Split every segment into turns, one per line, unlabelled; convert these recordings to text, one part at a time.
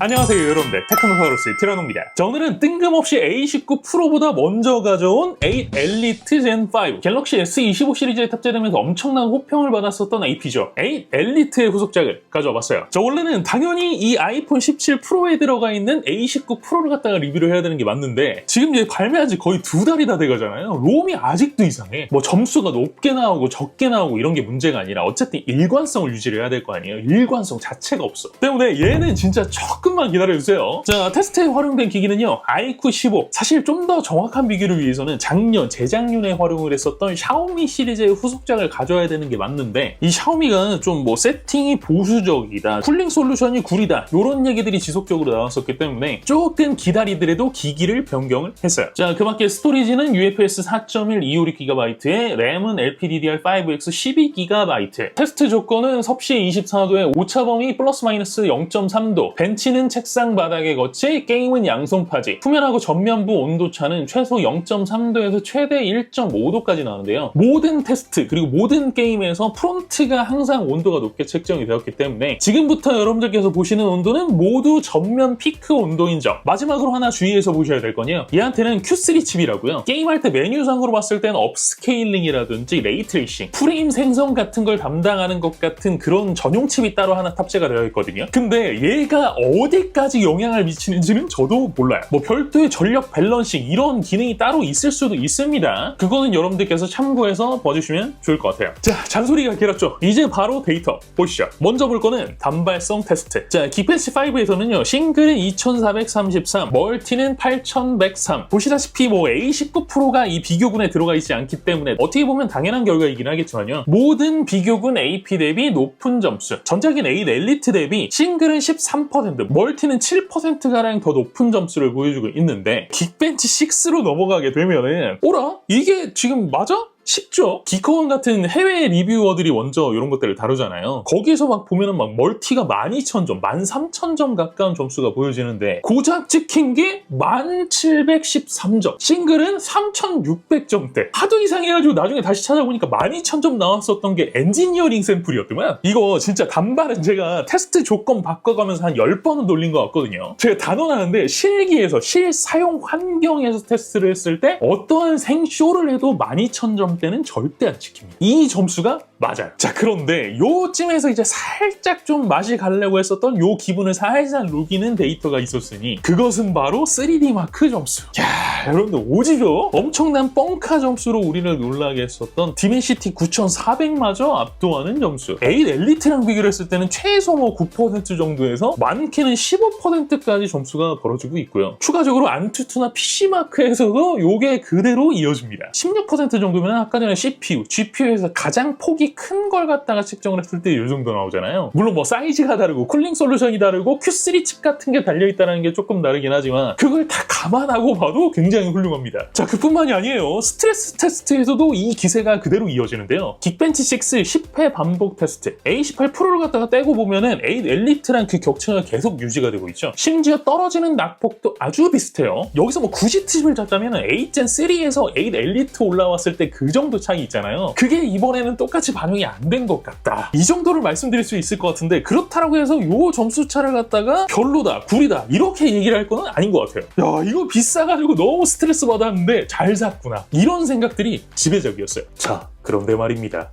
안녕하세요 여러분들. 테크노파로스의 티라노입니다. 자 오늘은 뜬금없이 A19 프로보다 먼저 가져온 8 엘리트 젠5 갤럭시 S25 시리즈에 탑재되면서 엄청난 호평을 받았었던 AP죠. 8 엘리트의 후속작을 가져와 봤어요. 자 원래는 당연히 이 아이폰 17 프로에 들어가 있는 A19 프로를 갖다가 리뷰를 해야 되는 게 맞는데 지금 이제 발매한 지 거의 두 달이 다 돼가잖아요. 롬이 아직도 이상해. 뭐 점수가 높게 나오고 적게 나오고 이런 게 문제가 아니라 어쨌든 일관성을 유지를 해야 될 거 아니에요. 일관성 자체가 없어. 때문에 얘는 진짜 조금만 기다려주세요. 자 테스트에 활용된 기기는요 아이쿠 15 사실 좀 더 정확한 비교를 위해서는 작년 재작년에 활용을 했었던 샤오미 시리즈의 후속작을 가져야 되는 게 맞는데 이 샤오미가 좀 뭐 세팅이 보수적이다 쿨링 솔루션이 구리다 이런 얘기들이 지속적으로 나왔었기 때문에 조금 기다리더라도 기기를 변경을 했어요. 자 그 밖에 스토리지는 UFS 4.1 256GB 램은 LPDDR5X 12GB 테스트 조건은 섭씨 24도에 오차범위 플러스 마이너스 0.3도 벤치는 책상 바닥에 거치 게임은 양손파지. 후면하고 전면부 온도차는 최소 0.3도에서 최대 1.5도까지 나오는데요. 모든 테스트 그리고 모든 게임에서 프론트가 항상 온도가 높게 책정이 되었기 때문에 지금부터 여러분들께서 보시는 온도는 모두 전면 피크 온도인 점. 마지막으로 하나 주의해서 보셔야 될 건요. 얘한테는 Q3 칩이라고요. 게임할 때 메뉴상으로 봤을 때는 업스케일링이라든지 레이트레이싱 프레임 생성 같은 걸 담당하는 것 같은 그런 전용 칩이 따로 하나 탑재가 되어 있거든요. 근데 얘가 어디 까지 영향을 미치는지는 저도 몰라요. 뭐 별도의 전력 밸런싱 이런 기능이 따로 있을 수도 있습니다. 그거는 여러분들께서 참고해서 봐주시면 좋을 것 같아요. 자 잔소리가 길었죠. 이제 바로 데이터 보시죠. 먼저 볼 거는 단발성 테스트. 자 기펜시 5에서는요 싱글은 2433 멀티는 8103 보시다시피 뭐 A19 프로가 이 비교군에 들어가 있지 않기 때문에 어떻게 보면 당연한 결과이긴 하겠지만요. 모든 비교군 AP 대비 높은 점수 전작인 A 엘리트 대비 싱글은 13% 멀티는 7%가량 더 높은 점수를 보여주고 있는데 긱벤치 6로 넘어가게 되면은 오라? 이게 지금 맞아? 쉽죠? 기커원 같은 해외 리뷰어들이 먼저 이런 것들을 다루잖아요. 거기에서 막 보면은 막 멀티가 12,000점, 13,000점 가까운 점수가 보여지는데 고작 찍힌 게 1,713점. 싱글은 3,600점대. 하도 이상해가지고 나중에 다시 찾아보니까 12,000점 나왔었던 게 엔지니어링 샘플이었더만. 이거 진짜 단발은 제가 테스트 조건 바꿔가면서 한 10번은 돌린 것 같거든요. 제가 단언하는데 실기에서 실사용 환경에서 테스트를 했을 때 어떠한 생쇼를 해도 12,000점 때는 절대 안 지킵니다. 이 점수가 맞아요. 자, 그런데 요쯤에서 이제 살짝 좀 맛이 가려고 했었던 요 기분을 살살 녹이는 데이터가 있었으니 그것은 바로 3D 마크 점수. 야, 여러분들 오지죠? 엄청난 뻥카 점수로 우리를 놀라게 했었던 디멘시티 9400마저 압도하는 점수. 8 엘리트랑 비교를 했을 때는 최소 뭐 9% 정도에서 많게는 15%까지 점수가 벌어지고 있고요. 추가적으로 안투투나 PC마크에서도 요게 그대로 이어집니다. 16% 정도면 아까 전에 CPU, GPU에서 가장 폭이 큰 걸 갖다가 측정을 했을 때 이 정도 나오잖아요. 물론 뭐 사이즈가 다르고 쿨링 솔루션이 다르고 Q3 칩 같은 게 달려있다는 게 조금 다르긴 하지만 그걸 다 감안하고 봐도 굉장히 훌륭합니다. 자, 그뿐만이 아니에요. 스트레스 테스트에서도 이 기세가 그대로 이어지는데요. 긱벤치 6 10회 반복 테스트, A18 프로를 갖다가 떼고 보면은 A 엘리트랑 그 격차가 계속 유지가 되고 있죠. 심지어 떨어지는 낙폭도 아주 비슷해요. 여기서 뭐 굳이 팁을 잡자면 A gen 3에서 A 엘리트 올라왔을 때그 정도 차이 있잖아요. 그게 이번에는 똑같이 반영이 안 된 것 같다. 이 정도를 말씀드릴 수 있을 것 같은데 그렇다고 해서 요 점수 차를 갖다가 별로다, 구리다 이렇게 얘기를 할 거는 아닌 것 같아요. 야 이거 비싸가지고 너무 스트레스 받았는데 잘 샀구나. 이런 생각들이 지배적이었어요. 자 그런데 말입니다.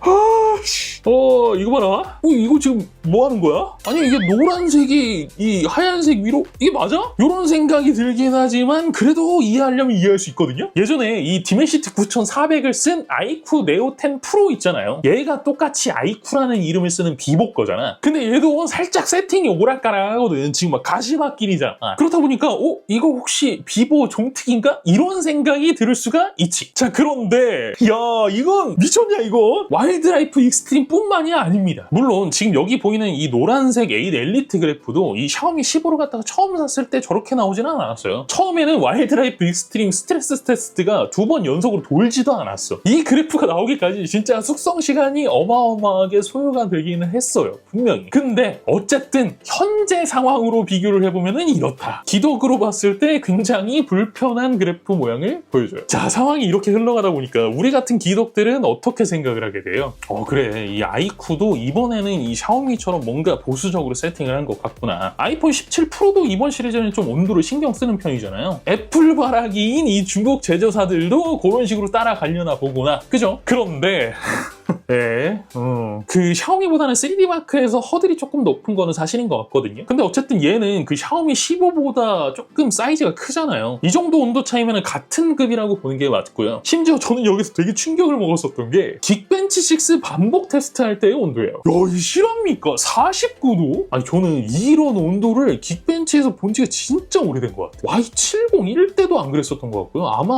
아씨, 어 이거 봐라. 어 이거 지금 뭐 하는 거야? 아니 이게 노란색이 이 하얀색 위로 이게 맞아? 이런 생각이 들긴 하지만 그래도 이해하려면 이해할 수 있거든요. 예전에 이 디멘시티 9400을 쓴 아이쿠 네오 10 프로 있잖아요. 얘가 똑같이 아이쿠라는 이름을 쓰는 비보 거잖아. 근데 얘도 살짝 세팅이 오락가락하거든. 지금 막 가시밭길이잖아. 그렇다 보니까 어 이거 혹시 비보 종특인가? 이런 생각이 들을 수가 있지. 자 그런데 야 이건 미쳤냐 이거? 와일드라이프 익스트림뿐만이 아닙니다. 물론 지금 여기 보이는 이 노란색 8 엘리트 그래프도 이 샤오미 15를 갖다가 처음 샀을 때 저렇게 나오지는 않았어요. 처음에는 와일드라이프 익스트림 스트레스 테스트가 두 번 연속으로 돌지도 않았어. 이 그래프가 나오기까지 진짜 숙성 시간이 어마어마하게 소요가 되기는 했어요. 분명히. 근데 어쨌든 현재 상황으로 비교를 해보면 이렇다. 기독으로 봤을 때 굉장히 불편한 그래프 모양을 보여줘요. 자 상황이 이렇게 흘러가다 보니까 우리 같은 기독들은 어떻게 생각 을 하게 돼요? 어 그래 이이 아이쿠도 이번에는 이 샤오미처럼 뭔가 보수적으로 세팅을 한 것 같구나. 아이폰 17 프로도 이번 시리즈는 좀 온도를 신경 쓰는 편이잖아요. 애플 바라기인 이 중국 제조사들도 그런 식으로 따라가려나 보구나. 그죠? 그런데 네. 어. 그 샤오미보다는 3D 마크에서 허들이 조금 높은 거는 사실인 것 같거든요. 근데 어쨌든 얘는 그 샤오미 15보다 조금 사이즈가 크잖아요. 이 정도 온도 차이면 같은 급이라고 보는 게 맞고요. 심지어 저는 여기서 되게 충격을 먹었었던 게 긱벤치 6 반복 테스트할 때의 온도예요. 야, 이 실합니까? 49도? 아니 저는 이런 온도를 긱벤치에서 본 지가 진짜 오래된 것 같아요. Y70 1때도 안 그랬었던 것 같고요. 아마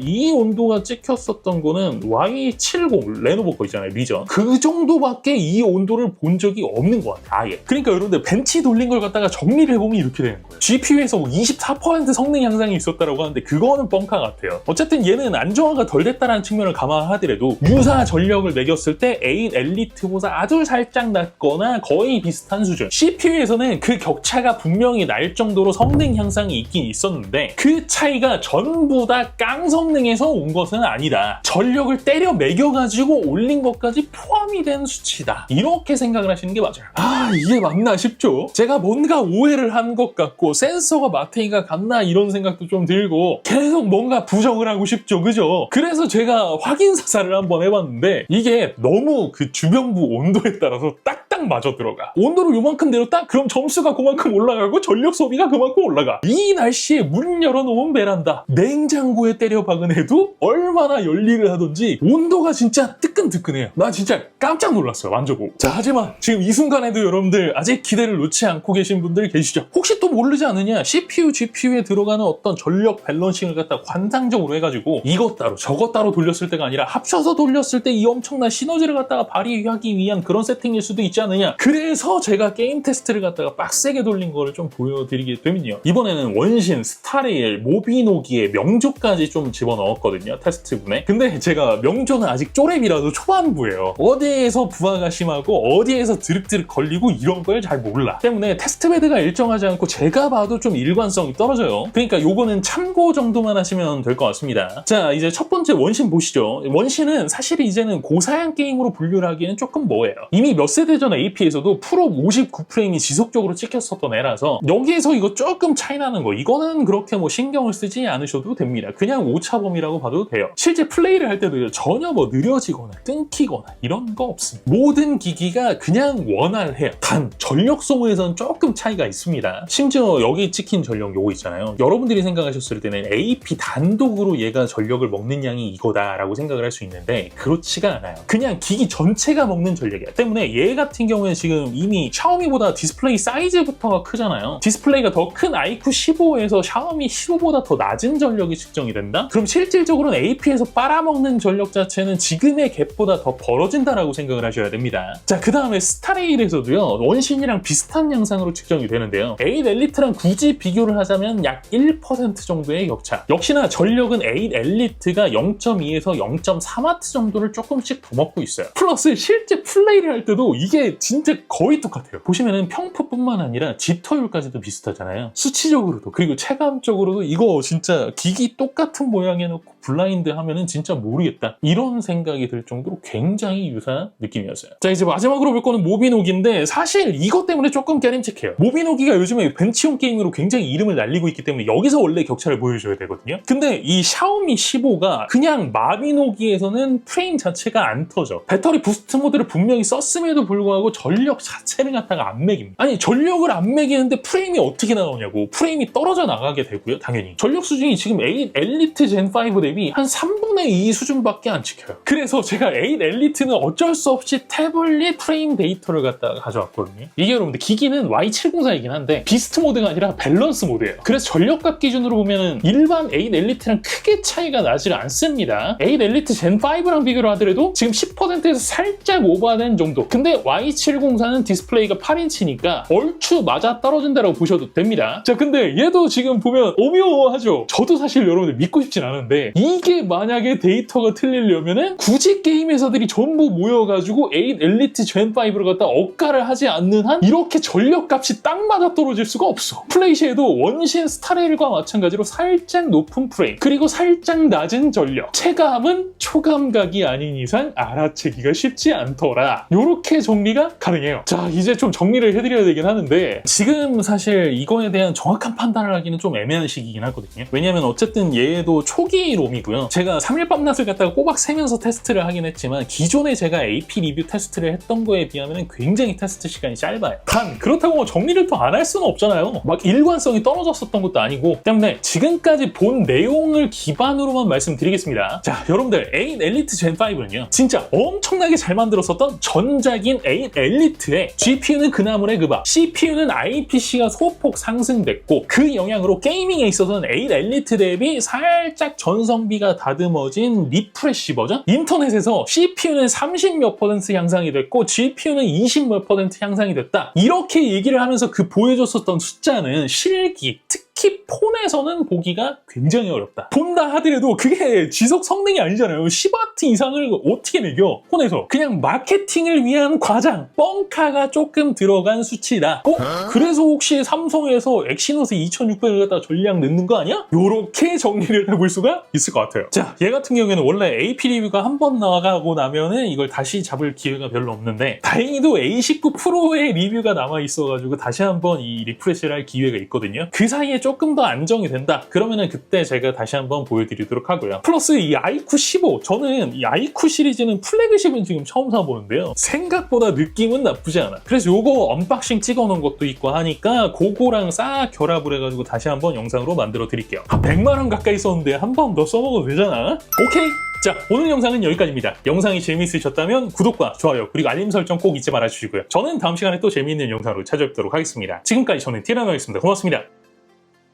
이 온도가 찍혔었던 거는 Y70 레노버 거 있잖아요. 리전. 그 정도밖에 이 온도를 본 적이 없는 것 같아요. 아예. 그러니까 여러분들 벤치 돌린 걸 갖다가 정리를 해보면 이렇게 되는 거예요. GPU에서 뭐 24% 성능 향상이 있었다라고 하는데 그거는 뻥카 같아요. 어쨌든 얘는 안정화가 덜 됐다는 측면을 감안하더라도 유사 전력을 매겼을 때 A 엘리트보다 아주 살짝 낮거나 거의 비슷한 수준. CPU에서는 그 격차가 분명히 날 정도로 성능 향상이 있긴 있었는데 그 차이가 전부 다 깡성능에서 온 것은 아니다. 전력을 때려 매겨가지고 올린 것까지 포함이 된 수치다. 이렇게 생각을 하시는 게 맞아요. 아 이게 맞나 싶죠? 제가 뭔가 오해를 한 것 같고 센서가 마테이가 같나 이런 생각도 좀 들고 계속 뭔가 부정을 하고 싶죠. 그죠? 그래서 제가 확인 사살을 한번 해봤는데 이게 너무 그 주변부 온도에 따라서 딱 딱 맞아 들어가. 온도를 요만큼 내렸다? 그럼 점수가 그만큼 올라가고 전력 소비가 그만큼 올라가. 이 날씨에 문 열어놓은 베란다. 냉장고에 때려 박은 해도 얼마나 열일을 하던지 온도가 진짜 뜨끈뜨끈해요. 나 진짜 깜짝 놀랐어요. 만져보고. 자, 하지만 지금 이 순간에도 여러분들 아직 기대를 놓지 않고 계신 분들 계시죠? 혹시 또 모르지 않느냐? CPU, GPU에 들어가는 어떤 전력 밸런싱을 갖다 관상적으로 해가지고 이것 따로 저것 따로 돌렸을 때가 아니라 합쳐서 돌렸을 때 이 엄청난 시너지를 갖다가 발휘하기 위한 그런 세팅일 수도 있지 않느냐? 그래서 제가 게임 테스트를 갖다가 빡세게 돌린 거를 좀 보여드리게 되면요. 이번에는 원신, 스타레일, 모비노기의 명조까지 좀 집어넣었거든요. 테스트분에. 근데 제가 명조는 아직 쪼렙이라도 초반부예요. 어디에서 부하가 심하고 어디에서 드륵드륵 걸리고 이런 걸 잘 몰라. 때문에 테스트베드가 일정하지 않고 제가 봐도 좀 일관성이 떨어져요. 그러니까 요거는 참고 정도만 하시면 될 것 같습니다. 자, 이제 첫 번째 원신 보시죠. 원신은 사실 이제는 고사양 게임으로 분류를 하기에는 조금 뭐예요. 이미 몇 세대 전 AP에서도 프로 59프레임이 지속적으로 찍혔었던 애라서 여기에서 이거 조금 차이 나는 거 이거는 그렇게 뭐 신경을 쓰지 않으셔도 됩니다. 그냥 오차범위라고 봐도 돼요. 실제 플레이를 할 때도 전혀 뭐 느려지거나 끊기거나 이런 거 없습니다. 모든 기기가 그냥 원활해요. 단 전력 소모에서는 조금 차이가 있습니다. 심지어 여기 찍힌 전력 요거 있잖아요. 여러분들이 생각하셨을 때는 AP 단독으로 얘가 전력을 먹는 양이 이거다라고 생각을 할 수 있는데 그렇지가 않아요. 그냥 기기 전체가 먹는 전력이야. 때문에 얘 같은 경우에 지금 이미 샤오미보다 디스플레이 사이즈부터가 크잖아요. 디스플레이가 더 큰 아이쿠 15에서 샤오미 15보다 더 낮은 전력이 측정이 된다? 그럼 실질적으로는 AP에서 빨아먹는 전력 자체는 지금의 갭보다 더 벌어진다라고 생각을 하셔야 됩니다. 자, 그 다음에 스타레일에서도요, 원신이랑 비슷한 양상으로 측정이 되는데요. 8 엘리트랑 굳이 비교를 하자면 약 1% 정도의 격차. 역시나 전력은 8 엘리트가 0.2에서 0.3W 정도를 조금씩 더 먹고 있어요. 플러스 실제 플레이를 할 때도 이게 진짜 거의 똑같아요. 보시면은 평프뿐만 아니라 지터율까지도 비슷하잖아요. 수치적으로도 그리고 체감적으로도 이거 진짜 기기 똑같은 모양 해놓고 블라인드 하면은 진짜 모르겠다. 이런 생각이 들 정도로 굉장히 유사한 느낌이었어요. 자 이제 마지막으로 볼 거는 모비노기인데 사실 이것 때문에 조금 깨림칙해요. 모비노기가 요즘에 벤치용 게임으로 굉장히 이름을 날리고 있기 때문에 여기서 원래 격차를 보여줘야 되거든요. 근데 이 샤오미 15가 그냥 마비노기에서는 프레임 자체가 안 터져. 배터리 부스트 모드를 분명히 썼음에도 불구하고 전력 자체를 갖다가 안 매깁니다. 아니 전력을 안 매기는데 프레임이 어떻게 나오냐고. 프레임이 떨어져 나가게 되고요. 당연히. 전력 수준이 지금 8 엘리트 젠5 대비 한 3분의 2 수준밖에 안 찍혀요. 그래서 제가 8 엘리트는 어쩔 수 없이 태블릿 프레임 데이터를 갖다가 가져왔거든요. 이게 여러분들 기기는 Y704이긴 한데 비스트 모드가 아니라 밸런스 모드예요. 그래서 전력값 기준으로 보면은 일반 8 엘리트랑 크게 차이가 나질 않습니다. 8 엘리트 젠 5랑 비교를 하더라도 지금 10%에서 살짝 오버된 정도. 근데 Y704는 디스플레이가 8인치니까 얼추 맞아 떨어진다고 보셔도 됩니다. 자, 근데 얘도 지금 보면 오묘하죠. 저도 사실 여러분들 믿고 싶진 않은데 이 이게 만약에 데이터가 틀리려면은 굳이 게임 회사들이 전부 모여가지고 8 엘리트 젠5를 갖다 억가를 하지 않는 한 이렇게 전력값이 딱 맞아 떨어질 수가 없어. 플레이시에도 원신 스타레일과 마찬가지로 살짝 높은 프레임 그리고 살짝 낮은 전력 체감은 초감각이 아닌 이상 알아채기가 쉽지 않더라. 요렇게 정리가 가능해요. 자 이제 좀 정리를 해드려야 되긴 하는데 지금 사실 이거에 대한 정확한 판단을 하기는 좀 애매한 시기긴 하거든요. 왜냐면 어쨌든 얘도 초기 롬이고요. 제가 3일 밤낮을 갖다가 꼬박 세면서 테스트를 하긴 했지만 기존에 제가 AP 리뷰 테스트를 했던 거에 비하면 굉장히 테스트 시간이 짧아요. 단 그렇다고 뭐 정리를 또 안 할 수는 없잖아요. 막 일관성이 떨어졌었던 것도 아니고 때문에 지금까지 본 내용을 기반으로만 말씀드리겠습니다. 자 여러분들 8 엘리트 젠 5는요 진짜 엄청나게 잘 만들었었던 전작인 8 엘리트의 GPU는 그나물의 그밥 CPU는 IPC가 소폭 상승됐고 그 영향으로 게이밍에 있어서는 8 엘리트 대비 살짝 전성 비가 다듬어진 리프레시 버전? 인터넷에서 CPU는 30 몇 퍼센트 향상이 됐고 GPU는 20 몇 퍼센트 향상이 됐다. 이렇게 얘기를 하면서 그 보여줬었던 숫자는 실기 특 히 폰에서는 보기가 굉장히 어렵다. 본다 하더라도 그게 지속 성능이 아니잖아요. 10와트 이상을 어떻게 매겨? 폰에서. 그냥 마케팅을 위한 과장, 뻥카가 조금 들어간 수치다. 어? 그래서 혹시 삼성에서 엑시노스 2600을 갖다 전량 넣는 거 아니야? 요렇게 정리를 해볼 수가 있을 것 같아요. 자, 얘 같은 경우에는 원래 AP 리뷰가 한 번 나가고 나면은 이걸 다시 잡을 기회가 별로 없는데 다행히도 A19 프로의 리뷰가 남아 있어가지고 다시 한번 이 리프레시를 할 기회가 있거든요. 그 사이에 조금 더 안정이 된다. 그러면은 그때 제가 다시 한번 보여드리도록 하고요. 플러스 이 아이쿠 15 저는 이 아이쿠 시리즈는 플래그십은 지금 처음 사보는데요. 생각보다 느낌은 나쁘지 않아. 그래서 요거 언박싱 찍어놓은 것도 있고 하니까 그거랑 싹 결합을 해가지고 다시 한번 영상으로 만들어 드릴게요. 한 100만 원 가까이 썼는데 한 번 더 써먹어도 되잖아. 오케이. 자, 오늘 영상은 여기까지입니다. 영상이 재미있으셨다면 구독과 좋아요 그리고 알림 설정 꼭 잊지 말아주시고요. 저는 다음 시간에 또 재미있는 영상으로 찾아뵙도록 하겠습니다. 지금까지 저는 티라노였습니다. 고맙습니다.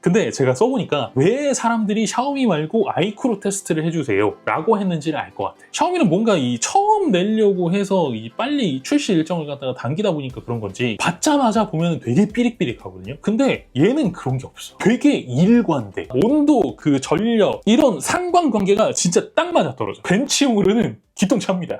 근데 제가 써보니까 왜 사람들이 샤오미 말고 아이쿠로 테스트를 해주세요 라고 했는지를 알 것 같아요. 샤오미는 뭔가 이 처음 내려고 해서 이 빨리 출시 일정을 갖다가 당기다 보니까 그런 건지 받자마자 보면 되게 삐릭삐릭하거든요. 근데 얘는 그런 게 없어. 되게 일관돼. 온도, 그 전력 이런 상관관계가 진짜 딱 맞아 떨어져. 벤치용으로는 기똥차입니다.